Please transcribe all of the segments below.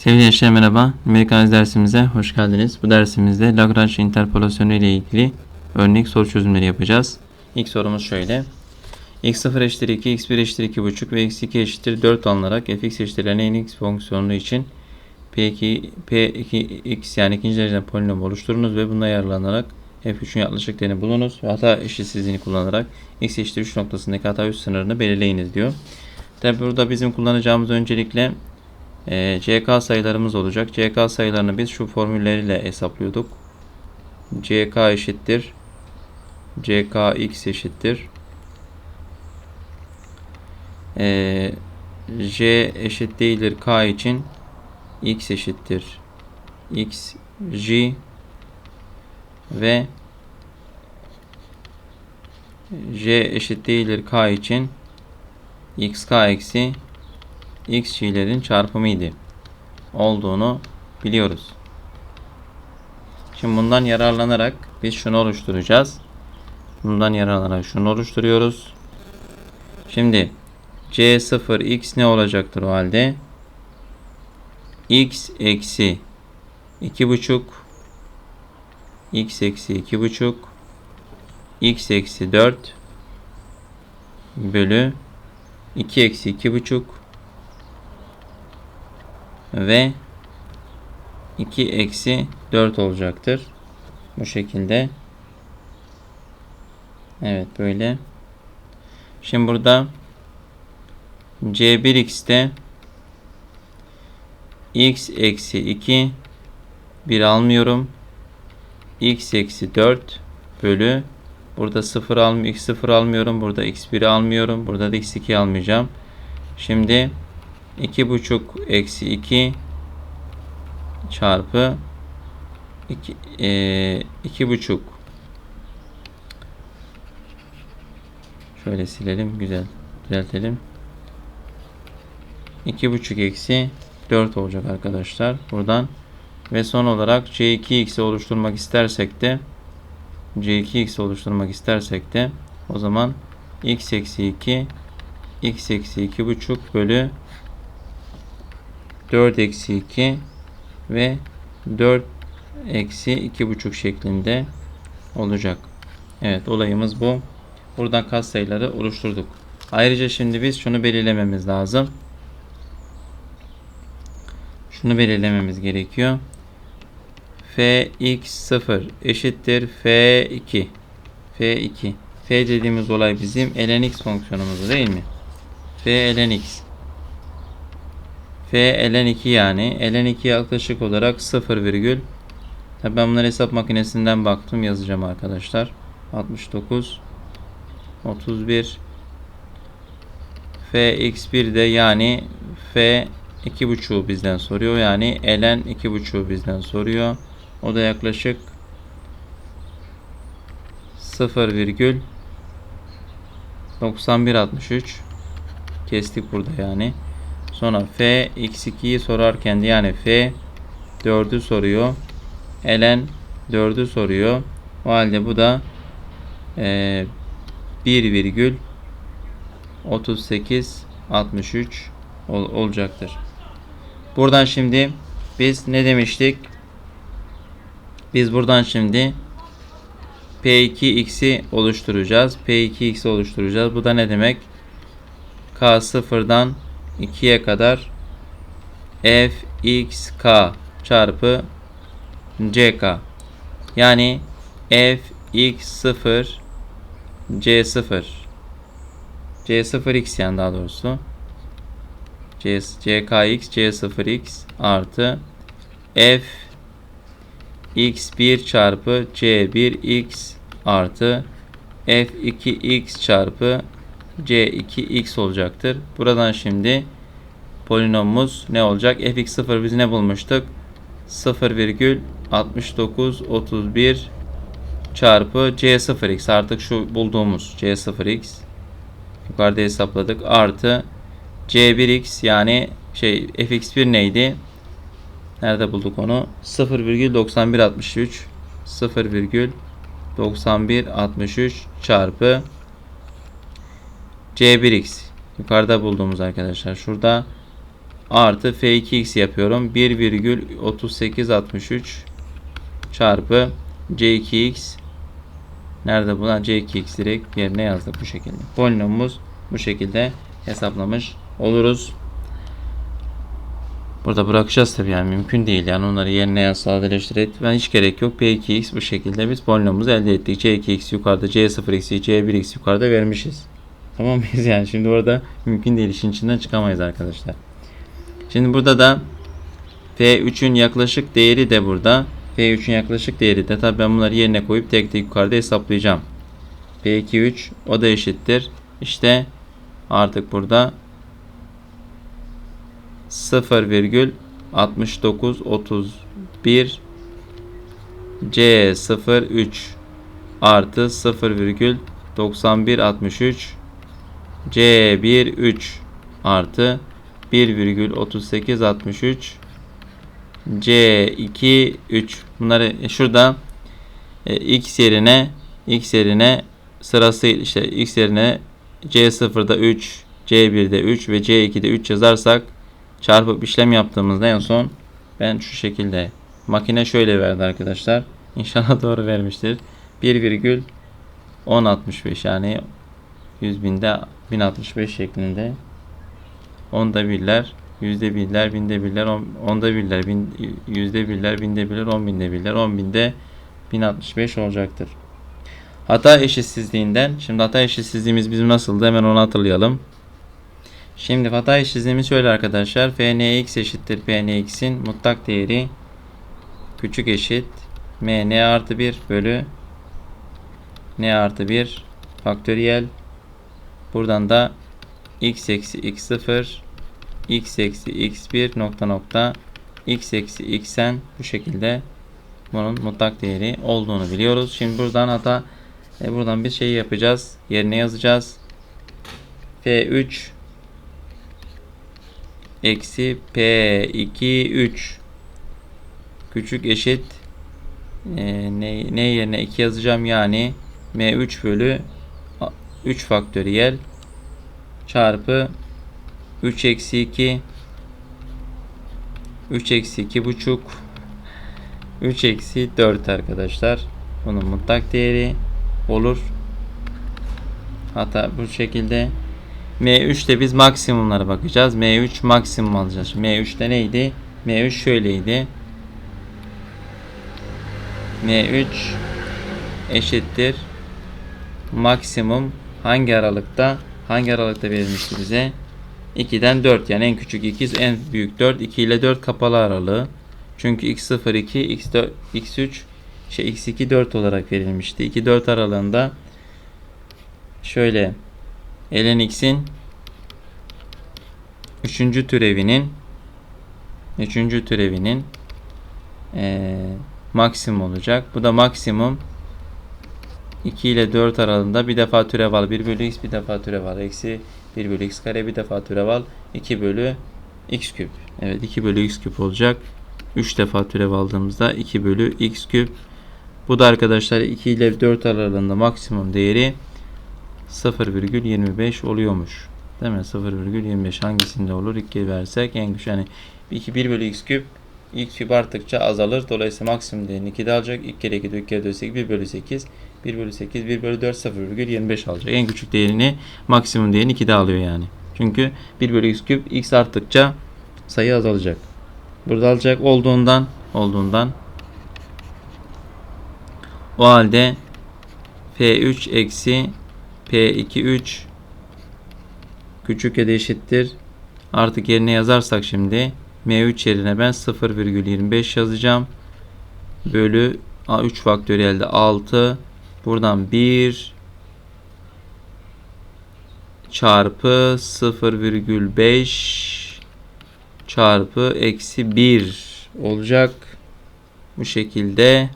Sevgili gençler merhaba. Numerik dersimize hoş geldiniz. Bu dersimizde Lagrange interpolasyonu ile ilgili örnek soru çözümleri yapacağız. İlk sorumuz şöyle. x0 eşittir 2, x1 eşittir 2,5 ve x2 eşittir 4 alınarak fx eşittir ln x fonksiyonu için p2, p2x yani ikinci dereceden polinom oluşturunuz ve buna yararlanarak f3'ün yaklaşık değerini bulunuz ve hata eşitsizliğini kullanarak x eşittir 3 noktasındaki hata üst sınırını belirleyiniz diyor. Tabi burada bizim kullanacağımız öncelikle e, CK sayılarımız olacak. CK sayılarını biz şu formülleriyle hesaplıyorduk. CK eşittir. CKX eşittir. E, J eşit değildir K için X eşittir. X J ve J eşit değildir K için XK eksi xg'lerin çarpımıydı olduğunu biliyoruz. Şimdi bundan yararlanarak biz şunu oluşturacağız. Bundan yararlanarak şunu oluşturuyoruz. Şimdi c0 x ne olacaktır o halde? x eksi 2,5 x eksi 2,5 x eksi 4 bölü 2 eksi 2,5 ve 2 eksi 4 olacaktır. Bu şekilde. Evet böyle. Şimdi burada C1x'te x eksi 2 1 almıyorum. x eksi 4 bölü burada 0 almıyorum. x 0 almıyorum. Burada x1'i almıyorum. Burada da x2 almayacağım. Şimdi 2,5 eksi 2 çarpı 2 e, iki buçuk. Şöyle silelim güzel düzeltelim. 2,5 eksi 4 olacak arkadaşlar buradan. Ve son olarak c2x'i oluşturmak istersek de c2x oluşturmak istersek de o zaman x eksi 2 x eksi 2,5 bölü 4 eksi 2 ve 4 eksi 2,5 şeklinde olacak. Evet olayımız bu. Buradan katsayıları oluşturduk. Ayrıca şimdi biz şunu belirlememiz lazım. Şunu belirlememiz gerekiyor. Fx0 eşittir F2. F2. F dediğimiz olay bizim ln x fonksiyonumuz değil mi? F ln x. F ln 2 yani. ln 2 yaklaşık olarak 0 virgül. Tabi ben bunları hesap makinesinden baktım yazacağım arkadaşlar. 69 31 Fx1 de yani F 2.5 bizden soruyor. Yani ln 2.5 bizden soruyor. O da yaklaşık 0 virgül 9163 kestik burada yani. Sonra f x2'yi sorarken yani f 4'ü soruyor. ln 4'ü soruyor. O halde bu da e, 1 virgül 38 63 ol, olacaktır. Buradan şimdi biz ne demiştik? Biz buradan şimdi P2x'i oluşturacağız. P2x'i oluşturacağız. Bu da ne demek? K sıfırdan 2'ye kadar fxk çarpı ck yani fx0 c0 c0x yani daha doğrusu. C, ckx c0x artı f x1 çarpı c1x artı f2x çarpı c2x olacaktır. Buradan şimdi polinomumuz ne olacak? fx0 biz ne bulmuştuk? 0,6931 çarpı c0x artık şu bulduğumuz c0x yukarıda hesapladık artı c1x yani şey fx1 neydi? Nerede bulduk onu? 0,9163 0,9163 çarpı C1x yukarıda bulduğumuz arkadaşlar. Şurada artı f2x yapıyorum. 1,3863 çarpı c2x nerede bu lan? C2x direkt yerine yazdık bu şekilde. Polinomumuz bu şekilde hesaplamış oluruz. Burada bırakacağız tabii yani. Mümkün değil yani. Onları yerine yaz sadeleştirerek ben hiç gerek yok. P2x bu şekilde biz polinomumuzu elde ettik. C2x yukarıda c0x c1x yukarıda vermişiz tamam mıyız yani. Şimdi orada mümkün değil işin içinden çıkamayız arkadaşlar. Şimdi burada da f3'ün yaklaşık değeri de burada. F3'ün yaklaşık değeri de tabii ben bunları yerine koyup tek tek yukarıda hesaplayacağım. P2 3 o da eşittir. İşte artık burada 0,6931 C03 artı 0,9163 C13 artı 1,3863 C2 3 bunları şurada e, x yerine x yerine sırası işte x yerine C0'da 3 C1'de 3 ve C2'de 3 yazarsak çarpıp işlem yaptığımızda en son ben şu şekilde makine şöyle verdi arkadaşlar. İnşallah doğru vermiştir. 1,1065 yani 100 binde 1065 şeklinde onda birler yüzde birler binde birler on, onda birler bin, yüzde birler binde birler on binde birler on binde 1065 olacaktır. Hata eşitsizliğinden şimdi hata eşitsizliğimiz bizim nasıldı hemen onu hatırlayalım. Şimdi hata eşitsizliğimiz şöyle arkadaşlar. fnx eşittir pnx'in mutlak değeri küçük eşit mn artı 1 bölü n artı 1 faktöriyel buradan da x eksi x0 x eksi x1 nokta nokta x eksi xn bu şekilde bunun mutlak değeri olduğunu biliyoruz. Şimdi buradan hata e, buradan bir şey yapacağız. Yerine yazacağız. F3 eksi P2 3 küçük eşit e, ne, ne yerine 2 yazacağım yani M3 bölü 3 faktöriyel çarpı 3 eksi 2 3 eksi 2 buçuk 3 eksi 4 arkadaşlar bunun mutlak değeri olur hatta bu şekilde M3'te biz maksimumlara bakacağız. M3 maksimum alacağız. M3'te neydi? M3 şöyleydi. M3 eşittir maksimum hangi aralıkta hangi aralıkta verilmişti bize 2'den 4 yani en küçük 2 en büyük 4 2 ile 4 kapalı aralığı çünkü x0 2 x4 x3 şey x2 4 olarak verilmişti 2 4 aralığında şöyle ln x'in 3. türevinin 3. türevinin e, maksimum olacak. Bu da maksimum 2 ile 4 aralığında bir defa türev al 1 bölü x bir defa türev al eksi 1 bölü x kare bir defa türev al 2 bölü x küp. Evet 2 bölü x küp olacak. 3 defa türev aldığımızda 2 bölü x küp. Bu da arkadaşlar 2 ile 4 aralığında maksimum değeri 0,25 oluyormuş. Değil mi? 0,25 hangisinde olur? 2 versek en güç yani 2 1 bölü x küp x küp arttıkça azalır. Dolayısıyla maksimum değerini 2'de alacak. 2 kere 2 4 kere 4 8 1 bölü 8 1 bölü 8 1 bölü 4 0,25 alacak. En küçük değerini maksimum değerini 2'de alıyor yani. Çünkü 1 bölü x küp x arttıkça sayı azalacak. Burada alacak olduğundan olduğundan o halde F3 eksi P2 3 küçük ya da eşittir. Artık yerine yazarsak şimdi M3 yerine ben 0,25 yazacağım. Bölü A3 faktöriyelde 6. Buradan 1 çarpı 0,5 çarpı eksi 1 olacak. Bu şekilde.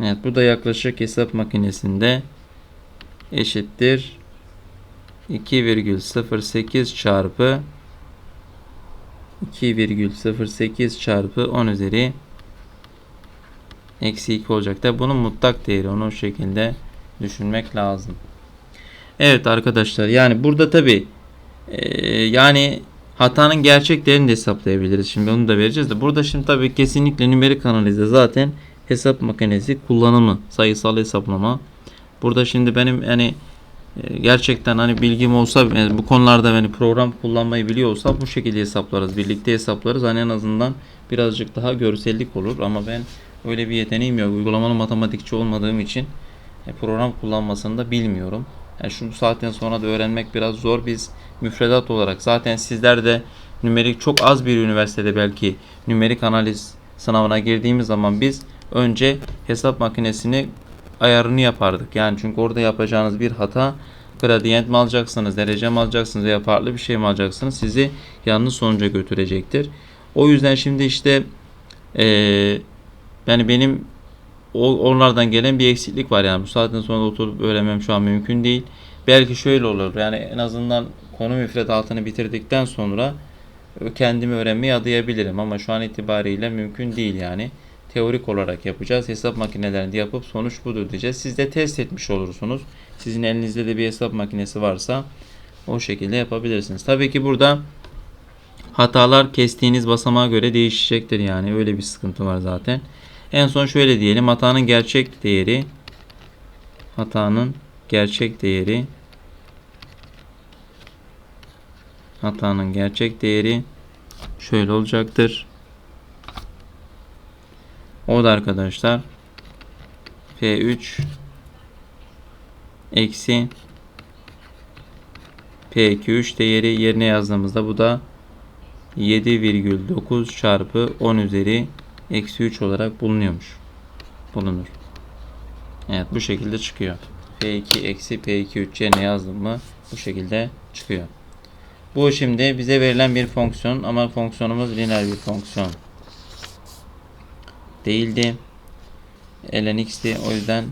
Evet bu da yaklaşık hesap makinesinde eşittir 2,08 çarpı 2,08 çarpı 10 üzeri eksi 2 olacak da bunun mutlak değeri onu o şekilde düşünmek lazım. Evet arkadaşlar yani burada tabi e, yani hatanın gerçek değerini de hesaplayabiliriz. Şimdi onu da vereceğiz de burada şimdi tabii kesinlikle nümerik analizde zaten hesap makinesi kullanımı, sayısal hesaplama. Burada şimdi benim yani e, gerçekten hani bilgim olsa yani bu konularda yani program kullanmayı biliyorsa bu şekilde hesaplarız. Birlikte hesaplarız. Hani en azından birazcık daha görsellik olur ama ben öyle bir yeteneğim yok. Uygulamalı matematikçi olmadığım için e, program kullanmasını da bilmiyorum. Yani şu bu saatten sonra da öğrenmek biraz zor. Biz müfredat olarak zaten sizler de nümerik çok az bir üniversitede belki nümerik analiz sınavına girdiğimiz zaman biz önce hesap makinesini ayarını yapardık. Yani çünkü orada yapacağınız bir hata gradient mi alacaksınız, derece mi alacaksınız veya farklı bir şey mi alacaksınız sizi yanlış sonuca götürecektir. O yüzden şimdi işte eee yani benim onlardan gelen bir eksiklik var yani bu saatten sonra oturup öğrenmem şu an mümkün değil. Belki şöyle olur yani en azından konu müfredatını bitirdikten sonra kendimi öğrenmeyi adayabilirim ama şu an itibariyle mümkün değil yani. Teorik olarak yapacağız. Hesap makinelerini yapıp sonuç budur diyeceğiz. Siz de test etmiş olursunuz. Sizin elinizde de bir hesap makinesi varsa o şekilde yapabilirsiniz. Tabii ki burada hatalar kestiğiniz basamağa göre değişecektir yani. Öyle bir sıkıntı var zaten. En son şöyle diyelim. Hatanın gerçek değeri hatanın gerçek değeri hatanın gerçek değeri şöyle olacaktır. O da arkadaşlar P3 eksi P2 değeri yerine yazdığımızda bu da 7,9 çarpı 10 üzeri eksi 3 olarak bulunuyormuş. Bulunur. Evet bu şekilde çıkıyor. P2 eksi P2 3 yerine yazdım mı bu şekilde çıkıyor. Bu şimdi bize verilen bir fonksiyon ama fonksiyonumuz lineer bir fonksiyon değildi. ln x'ti. O yüzden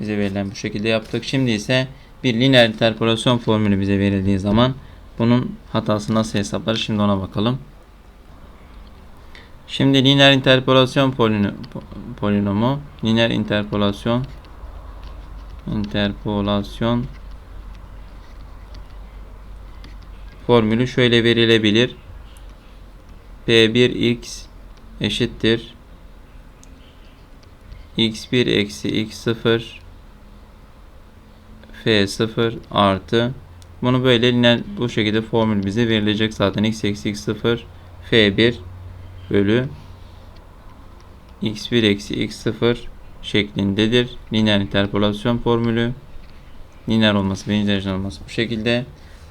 bize verilen bu şekilde yaptık. Şimdi ise bir lineer interpolasyon formülü bize verildiği zaman bunun hatası nasıl hesaplar? Şimdi ona bakalım. Şimdi lineer interpolasyon polinomu lineer interpolasyon interpolasyon formülü şöyle verilebilir. P1x eşittir. X1 eksi x0 f0 artı. Bunu böyle lineer bu şekilde formül bize verilecek zaten. X eksi x0 f1 bölü x1 eksi x0 şeklindedir. Lineer interpolasyon formülü. Lineer olması, birinci dereceden olması bu şekilde.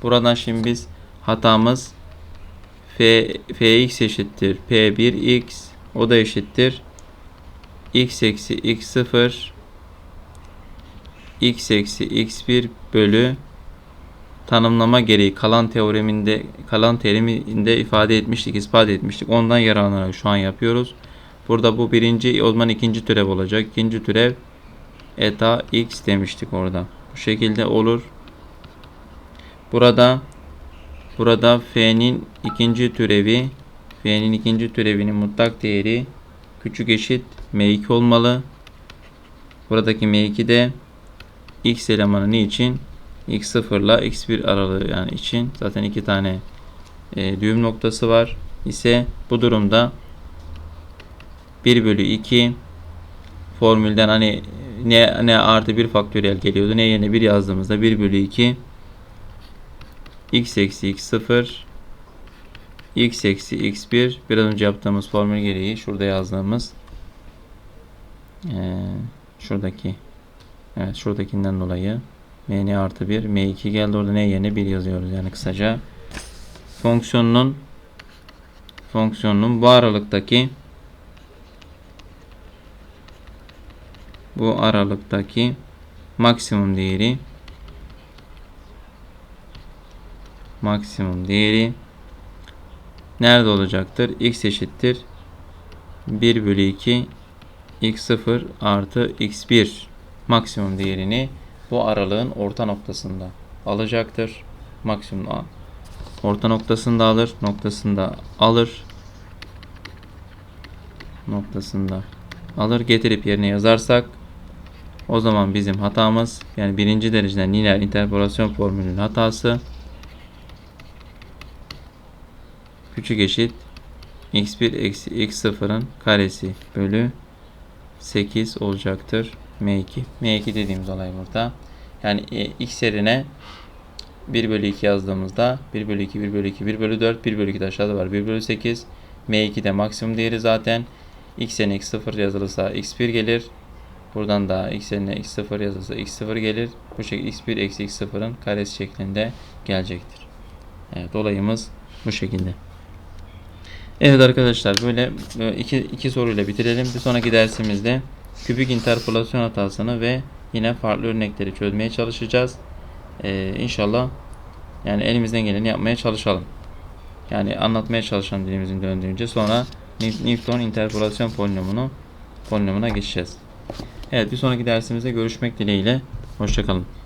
Buradan şimdi biz hatamız f, fx eşittir p1x o da eşittir x eksi x0 x eksi x1 bölü tanımlama gereği kalan teoreminde kalan teriminde ifade etmiştik, ispat etmiştik. Ondan yararlanarak şu an yapıyoruz. Burada bu birinci, o zaman ikinci türev olacak. İkinci türev eta x demiştik orada. Bu şekilde olur. Burada burada f'nin ikinci türevi f'nin ikinci türevinin mutlak değeri küçük eşit m2 olmalı. Buradaki m2 de x elemanı için x0 ile x1 aralığı yani için zaten iki tane e, düğüm noktası var. İse bu durumda 1 bölü 2 formülden hani ne, ne artı 1 faktöriyel geliyordu ne yerine 1 yazdığımızda 1 bölü 2 x eksi x0 x eksi x1 biraz önce yaptığımız formül gereği şurada yazdığımız ee, şuradaki evet şuradakinden dolayı mn artı 1 m2 geldi orada ne yerine 1 yazıyoruz yani kısaca fonksiyonunun fonksiyonunun bu aralıktaki bu aralıktaki maksimum değeri maksimum değeri nerede olacaktır? x eşittir 1 bölü 2 x0 artı x1 maksimum değerini bu aralığın orta noktasında alacaktır. Maksimum orta noktasında alır, noktasında alır. Noktasında alır getirip yerine yazarsak o zaman bizim hatamız yani birinci dereceden lineer interpolasyon formülünün hatası küçük eşit x1 eksi x0'ın karesi bölü 8 olacaktır. M2. M2 dediğimiz olay burada. Yani e, x yerine 1 bölü 2 yazdığımızda 1 bölü 2, 1 bölü 2, 1 bölü 4, 1 bölü 2 de aşağıda var. 1 bölü 8. M2 de maksimum değeri zaten. X yerine x0 yazılırsa x1 gelir. Buradan da x yerine x0 yazılırsa x0 gelir. Bu şekilde x1 eksi x0'ın karesi şeklinde gelecektir. Evet olayımız bu şekilde. Evet arkadaşlar böyle iki, iki soruyla bitirelim. Bir sonraki dersimizde kübik interpolasyon hatasını ve yine farklı örnekleri çözmeye çalışacağız. Ee, inşallah yani elimizden geleni yapmaya çalışalım. Yani anlatmaya çalışalım dilimizin döndüğünce sonra Newton interpolasyon polinomunu polinomuna geçeceğiz. Evet bir sonraki dersimizde görüşmek dileğiyle. Hoşçakalın.